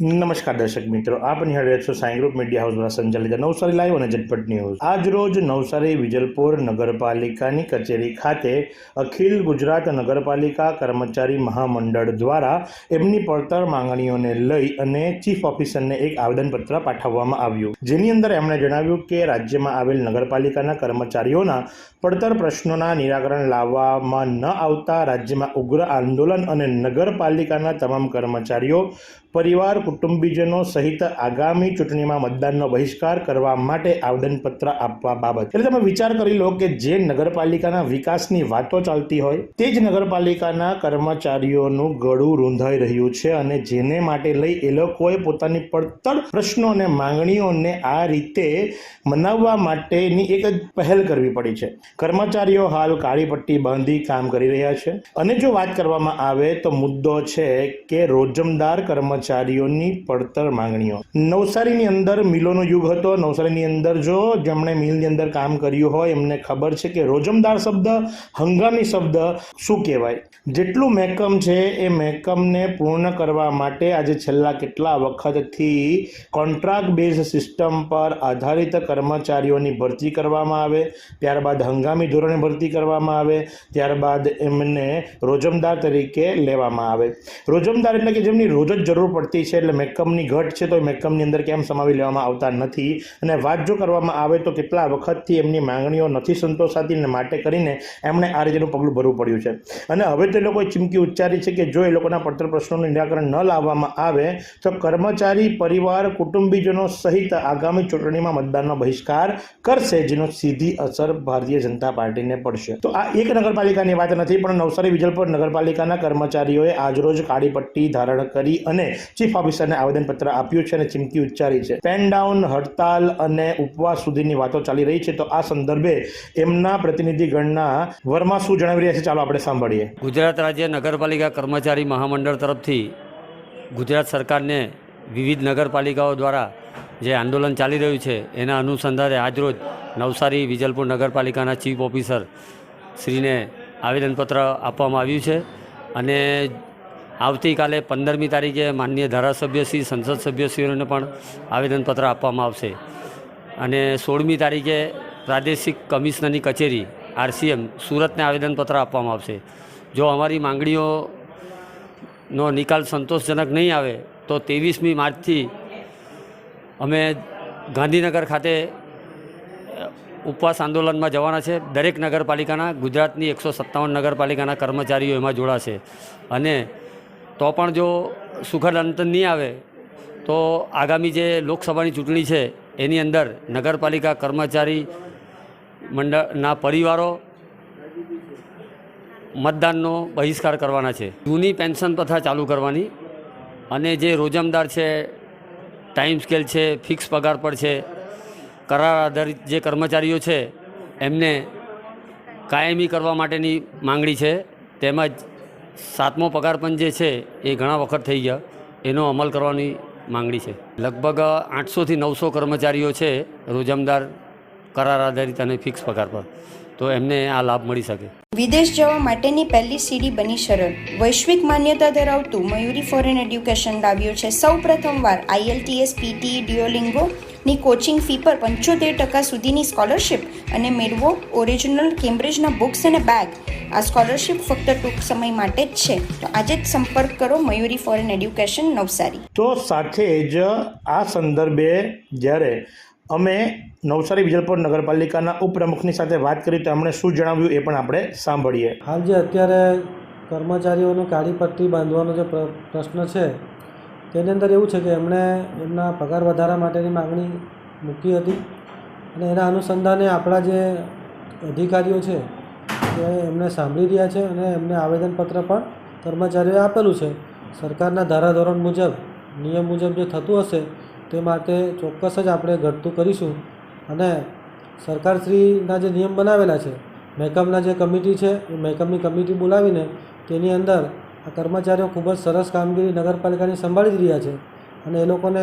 નમસ્કાર દર્શક મિત્રો, આપ નિહાળી રહ્યા છો સાઈ ગ્રુપ મીડિયા હાઉસ દ્વારા સંચાલિત નવસારી લાઈવ અને ઝટપટ ન્યૂઝ. આજ રોજ નવસારી વિજલપુર નગરપાલિકાની કચેરી ખાતે અખિલ ગુજરાત નગરપાલિકા કર્મચારી મહામંડળ દ્વારા એમની પડતર માંગણીઓને લઈ અને ચીફ ઓફિસરને એક આવેદનપત્ર પાઠવવામાં આવ્યું. જેની અંદર એમણે જણાવ્યું કે રાજ્યમાં આવેલ નગરપાલિકાના કર્મચારીઓના પડતર પ્રશ્નોના નિરાકરણ લાવવામાં ન આવતા રાજ્યમાં ઉગ્ર આંદોલન અને નગરપાલિકાના તમામ કર્મચારીઓ, પરિવાર કુટુંબીજનો સહિત આગામી ચૂંટણીમાં મતદાનનો બહિષ્કાર કરવા માટે આવેદનપત્ર આપવા બાબત. એટલે તમે વિચાર કરી લો કે જે નગરપાલિકાના વિકાસની વાતો ચાલતી હોય, તે જ નગરપાલિકાના કર્મચારીઓનું ગળું રૂંધાઈ રહ્યું છે અને જેને માટે લઈ એ લોકોએ પોતાની પડતર પ્રશ્નો અને માંગણીઓને આ રીતે મનાવવા માટેની એક જ પહેલ કરવી પડી છે. કર્મચારીઓ હાલ કાળી પટ્ટી બાંધી કામ કરી રહ્યા છે. અને જો વાત કરવામાં આવે તો મુદ્દો છે કે રોજમદાર કર્મચારીઓની પડતર માંગણીઓ. નવસારીની અંદર મિલોનો યુગ હતો. નવસારીની અંદર જો જેમણે મિલની અંદર કામ કર્યું હોય, એમને ખબર છે કે રોજમદાર શબ્દ, હંગામી શબ્દ શું કહેવાય? જેટલું મહેકમ છે, એ મહેકમને પૂર્ણ કરવા માટે આજે છેલ્લા કેટલા વખતથી કોન્ટ્રાક્ટ બેઝ સિસ્ટમ પર આધારિત કર્મચારીઓની ભરતી કરવામાં આવે, ત્યારબાદ હંગામી ધોરણે ભરતી કરવામાં આવે, ત્યારબાદ એમને રોજમદાર તરીકે લેવામાં આવે. રોજમદાર એટલે કે જેમની રોજ જ જરૂર પડતી છે, એટલે મહેકમની ઘટ છે તો મેકમની અંદર કેમ સમાવી લેવામાં આવતા નથી? અને વાત જો કરવામાં આવે, તો કેટલા વખતથી એમની માંગણીઓ નથી સંતોષાતી અને માટે કરીને એમણે આ રીતેનું પગલું ભરવું પડ્યું છે. અને હવે તો એ લોકોએ ચીમકી ઉચ્ચારી છે કે જો એ લોકોના પડતર પ્રશ્નોનું નિરાકરણ ન લાવવામાં આવે, તો કર્મચારી પરિવાર કુટુંબીજનો સહિત આગામી ચૂંટણીમાં મતદાનનો બહિષ્કાર કરશે, જેનો સીધી અસર ભારતીય જનતા પાર્ટીને પડશે. તો આ એક નગરપાલિકાની વાત નથી, પણ નવસારી વિજલપુર નગરપાલિકાના કર્મચારીઓએ આજરોજ કાળી પટ્ટી ધારણ કરી અને ચીફ ઓફિસરને આવેદનપત્ર આપ્યું છે અને ચીમકી ઉચ્ચારી છે. પેન ડાઉન હડતાલ અને ઉપવાસ સુધીની વાતો ચાલી રહી છે. તો આ સંદર્ભે એમના પ્રતિનિધિગણના વર્મા શું જણાવી રહ્યા છે? ચાલો આપણે સાંભળીએ. ગુજરાત રાજ્ય નગરપાલિકા કર્મચારી મહામંડળ તરફથી ગુજરાત સરકારને વિવિધ નગરપાલિકાઓ દ્વારા જે આંદોલન ચાલી રહ્યું છે, એના અનુસંધાને આજરોજ નવસારી વિજલપુર નગરપાલિકાના ચીફ ઓફિસર શ્રીને આવેદનપત્ર આપવામાં આવ્યું છે. અને આવતીકાલે પંદરમી તારીખે માનનીય ધારાસભ્ય શ્રી સંસદ સભ્યશ્રીઓને પણ આવેદનપત્ર આપવામાં આવશે. અને સોળમી તારીખે પ્રાદેશિક કમિશનરની કચેરી, આરસીએમ, સુરતને આવેદનપત્ર આપવામાં આવશે. જો અમારી માંગણીઓનો નિકાલ સંતોષજનક નહીં આવે, તો ત્રેવીસમી માર્ચથી અમે ગાંધીનગર ખાતે ઉપવાસ આંદોલનમાં જવાના છે. દરેક નગરપાલિકાના, ગુજરાતની એકસો સત્તાવન નગરપાલિકાના કર્મચારીઓ એમાં જોડાશે. અને તો પણ જો સુખદ અંત નહીં આવે, તો આગામી જે લોકસભાની ચૂંટણી છે, એની અંદર નગરપાલિકા કર્મચારી મંડળના પરિવારો મતદાનનો બહિષ્કાર કરવાના છે. જૂની પેન્શન પ્રથા ચાલુ કરવાની અને જે રોજમદાર છે, ટાઈમ સ્કેલ છે, ફિક્સ પગાર પર છે, કરાર આધારિત જે કર્મચારીઓ છે, એમને કાયમી કરવા માટેની માંગણી છે. તેમજ સાતમો પગાર પણ જે છે એ ઘણા વખત થઈ ગયા. એનો અમલ કરવાની માંગણી છે. લગભગ આઠસોથી નવસો કર્મચારીઓ છે રોજમદાર કરાર આધારિત અને ફિક્સ પગાર પર. તો એમને આ લાભ મળી શકે. વિદેશ જવા માટેની પહેલી સીડી બની સરળ. વૈશ્વિક માન્યતા ધરાવતું મયુરી ફોરેન એડ્યુકેશન લાવ્યું છે. સૌ પ્રથમવાર આઈએલટીએસ પીટી ડિયોલિંગો ની કોચિંગ ફી પર પંચોતેર ટકા સુધીની સ્કોલરશિપ અને મેળવો ઓરિજિનલ કેમ્બ્રિજના બુક્સ અને બેગ આ સ્કોલરશિપ ફક્ત ટૂંક સમય માટે જ છે. તો આજે જ સંપર્ક કરો મયુરી ફોરેન એડ્યુકેશન નવસારી. તો સાથે જ આ સંદર્ભે જ્યારે અમે નવસારી વિજલપુર નગરપાલિકાના ઉપપ્રમુખની સાથે વાત કરી તો એમણે શું જણાવ્યું એ પણ આપણે સાંભળીએ. હાલ જે અત્યારે કર્મચારીઓનું કાળી પટ્ટી બાંધવાનો જે પ્ર- પ્રશ્ન છે તેની અંદર એવું છે કે એમણે એમના પગાર વધારા માટેની માગણી મૂકી હતી અને એના અનુસંધાને આપણા જે અધિકારીઓ છે તે એમને સાંભળી રહ્યા છે અને એમને આવેદનપત્ર પણ કર્મચારીઓએ આપેલું છે. સરકારના ધારાધોરણ મુજબ, નિયમ મુજબ જે થતું હશે તે માટે ચોક્કસ જ આપણે ઘટતું કરીશું અને સરકારશ્રીના જે નિયમ બનાવેલા છે, મહેકમના જે કમિટી છે એ મહેકમની કમિટી બોલાવીને તેની અંદર આ કર્મચારીઓ ખૂબ જ સરસ કામગીરી નગરપાલિકાની સંભાળી રહ્યા છે અને એ લોકોને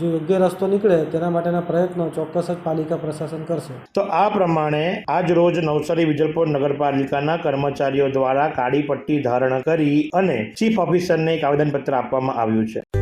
જો યોગ્ય રસ્તો નીકળે તેના માટેના પ્રયત્નો ચોક્કસ જ પાલિકા પ્રશાસન કરશે. તો આ પ્રમાણે આજ રોજ નવસારી વિજલપુર નગરપાલિકાના કર્મચારીઓ દ્વારા કાળી પટ્ટી ધારણ કરી અને ચીફ ઓફિસરને એક આવેદનપત્ર આપવામાં આવ્યું છે.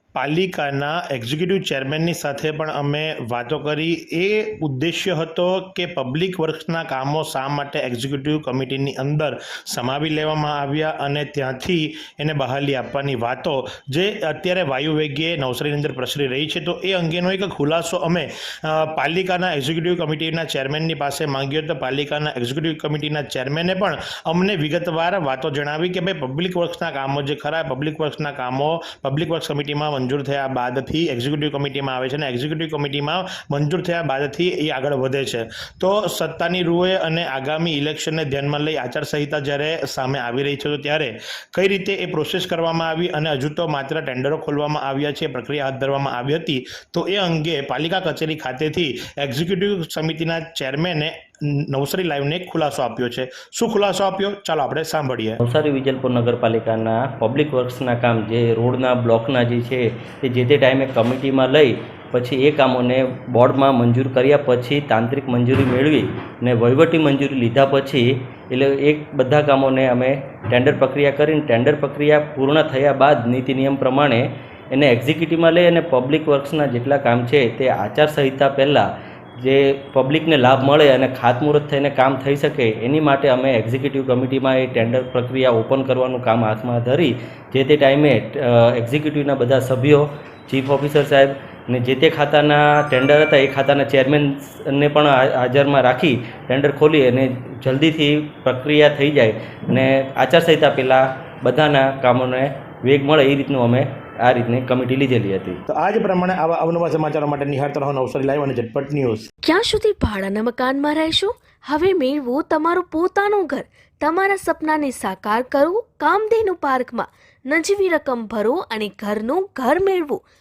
પાલિકાના એક્ઝિક્યુટિવ ચેરમેનની સાથે પણ અમે વાતો કરી. એ ઉદ્દેશ્ય હતો કે પબ્લિક વર્ક્સના કામો શા માટે એક્ઝિક્યુટિવ કમિટીની અંદર સમાવી લેવામાં આવ્યા અને ત્યાંથી એને બહાલી આપવાની વાતો. જે અત્યારે વાયુવેગીએ નવસારીની અંદર પ્રસરી રહી છે. તો એ અંગેનો એક ખુલાસો અમે પાલિકાના એક્ઝિક્યુટિવ કમિટીના ચેરમેનની પાસે માંગ્યો તો પાલિકાના એક્ઝિક્યુટિવ કમિટીના ચેરમેને પણ અમને વિગતવાર વાતો જણાવી કે ભાઈ પબ્લિક વર્ક્સના કામો જે ખરા પબ્લિક વર્ક્સના કામો પબ્લિક વર્ક્સ કમિટીમાં મંજૂર થયા બાદથી એક્ઝિક્યુટિવ કમિટીમાં આવે છે અને એક્ઝિક્યુટિવ કમિટીમાં મંજૂર થયા બાદથી એ આગળ વધે છે. તો સત્તાની રૂએ અને આગામી ઇલેક્શનને ધ્યાનમાં લઈ આચારસંહિતા જ્યારે સામે આવી રહી છે, તો ત્યારે કઈ રીતે એ પ્રોસેસ કરવામાં આવી અને હજુ તો માત્ર ટેન્ડરો ખોલવામાં આવ્યા છે, પ્રક્રિયા હાથ ધરવામાં આવી હતી, તો એ અંગે પાલિકા કચેરી ખાતેથી એક્ઝિક્યુટિવ સમિતિના ચેરમેને નવસારી લાઈવને એક ખુલાસો આપ્યો છે. શું ખુલાસો આપ્યો? ચાલો આપણે સાંભળીએ. નવસારી વિજલપુર નગરપાલિકાના પબ્લિક વર્ક્સના કામ જે રોડના બ્લોકના જે છે, તે જે તે ટાઈમે કમિટીમાં લઈ પછી એ કામોને બોર્ડમાં મંજૂર કર્યા પછી તાંત્રિક મંજૂરી મેળવી ને વહીવટી મંજૂરી લીધા પછી એટલે એક બધા કામોને અમે ટેન્ડર પ્રક્રિયા કરીને ટેન્ડર પ્રક્રિયા પૂર્ણ થયા બાદ નીતિ નિયમ પ્રમાણે એને એક્ઝિક્યુટિવમાં લઈ અને પબ્લિક વર્ક્સના જેટલા કામ છે તે આચારસંહિતા પહેલાં જે પબ્લિકને લાભ મળે અને ખાતમુહૂર્ત થઈને કામ થઈ શકે, એની માટે અમે એક્ઝિક્યુટિવ કમિટીમાં એ ટેન્ડર પ્રક્રિયા ઓપન કરવાનું કામ હાથમાં ધરી, જે તે ટાઈમે એક્ઝિક્યુટિવના બધા સભ્યો ચીફ ઓફિસર સાહેબ ને જે તે ખાતાના ટેન્ડર હતા, એ ખાતાના ચેરમેનને પણ હાજરમાં રાખી ટેન્ડર ખોલી અને જલ્દીથી પ્રક્રિયા થઈ જાય. અને આચારસંહિતા પહેલાં બધાના કામોને વેગ મળે એ રીતનું અમે આ રીતની કમિટી લીધેલી હતી. તો આજ પ્રમાણે આવા અવનવા સમાચારો માટે નિહાળતા રહો અવસર લાઈવ અને ઝટપટ ન્યૂઝ. ક્યાં સુધી ભાડાના મકાનમાં રહેશો? હવે મેળવો તમારું પોતાનું ઘર. તમારા સપનાને સાકાર કરો. કામધેનુ પાર્કમાં નજીવી રકમ ભરો અને ઘરનું ઘર મેળવો.